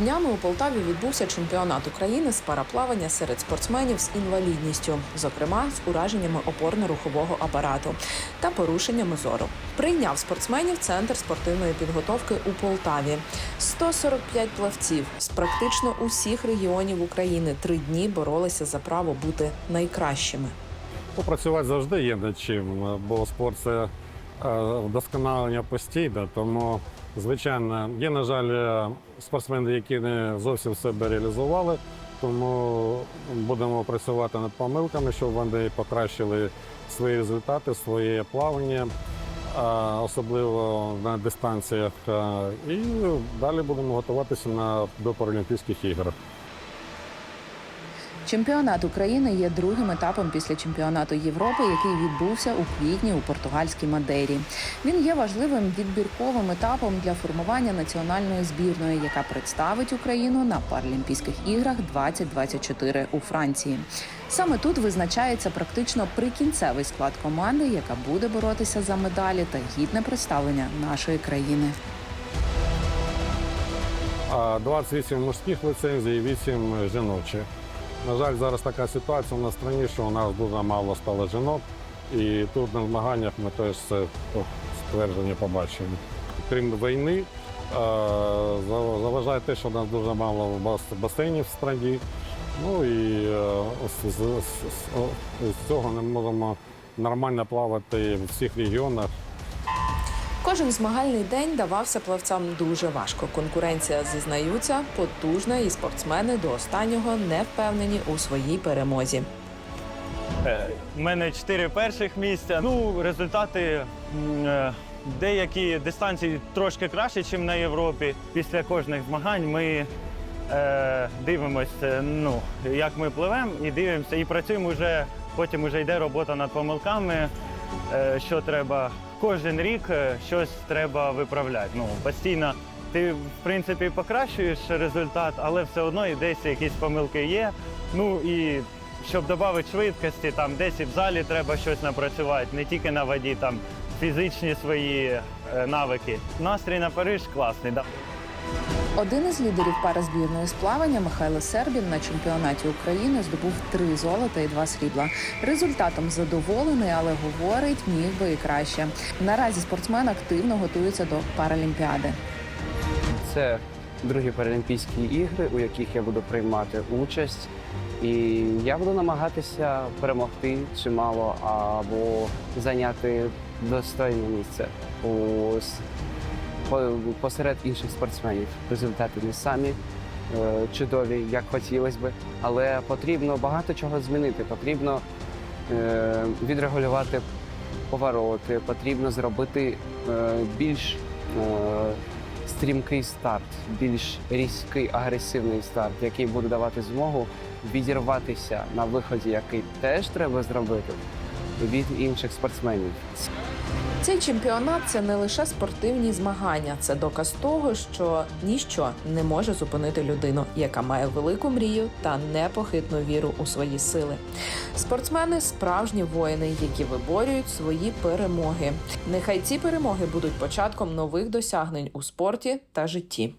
Днями у Полтаві відбувся чемпіонат України з параплавання серед спортсменів з інвалідністю, зокрема з ураженнями опорно-рухового апарату та порушеннями зору. Прийняв спортсменів центр спортивної підготовки у Полтаві. 145 плавців з практично усіх регіонів України три дні боролися за право бути найкращими. Попрацювати завжди є над чим, бо спорт це е, вдосконалення постійно. Тому, звичайно, є, на жаль, е, спортсмени, які не зовсім себе реалізували. Тому будемо працювати над помилками, щоб вони покращили свої результати, своє плавання, е, особливо на дистанціях. Е, І далі будемо готуватися до Паралімпійських ігор. Чемпіонат України є другим етапом після чемпіонату Європи, який відбувся у квітні у португальській Мадейрі. Він є важливим відбірковим етапом для формування національної збірної, яка представить Україну на Паралімпійських іграх 2024 у Франції. Саме тут визначається практично прикінцевий склад команди, яка буде боротися за медалі та гідне представлення нашої країни. А 28 мужських ліцензій і 8 жіночих. На жаль, зараз така ситуація у нас в країні, що у нас дуже мало стало жінок, і тут на змаганнях ми теж це ствердження побачимо. Крім війни, е, заважає те, що у нас дуже мало басейнів в країні. Ну і е, з, з- з- з цього не можемо нормально плавати в всіх регіонах. Кожен змагальний день давався плавцям дуже важко. Конкуренція зізнаються потужна, і спортсмени до останнього не впевнені у своїй перемозі. Е, У мене чотири перших місця. Ну, результати е, деякі дистанції трошки краще, ніж на Європі. Після кожних змагань ми е, дивимося, ну, як ми пливемо, і дивимося, і працюємо вже. Потім вже йде робота над помилками, е, що треба. Кожен рік е, щось треба виправляти. Ну, постійно ти, в принципі, покращуєш результат, але все одно і десь якісь помилки є. Ну і щоб додати швидкості, там десь і в залі треба щось напрацювати, не тільки на воді, там фізичні свої е, навики. Настрій на Париж класний. Да. Один із лідерів паразбірної з плавання Михайло Сербін на чемпіонаті України здобув три золота і два срібла. Результатом задоволений, але говорить, міг би і краще. Наразі спортсмен активно готується до паралімпіади. Це другі Паралімпійські ігри, у яких я буду приймати участь. І я буду намагатися перемогти чимало або зайняти достойне місце у, посеред інших спортсменів. Результати не самі е, чудові, як хотілося би, але потрібно багато чого змінити. Потрібно е, відрегулювати повороти, потрібно зробити е, більш стрімкий старт, більш різкий, агресивний старт, який буде давати змогу відірватися на виході, який теж треба зробити від інших спортсменів. Цей чемпіонат це не лише спортивні змагання, це доказ того, що ніщо не може зупинити людину, яка має велику мрію та непохитну віру у свої сили. Спортсмени справжні воїни, які виборюють свої перемоги. Нехай ці перемоги будуть початком нових досягнень у спорті та житті.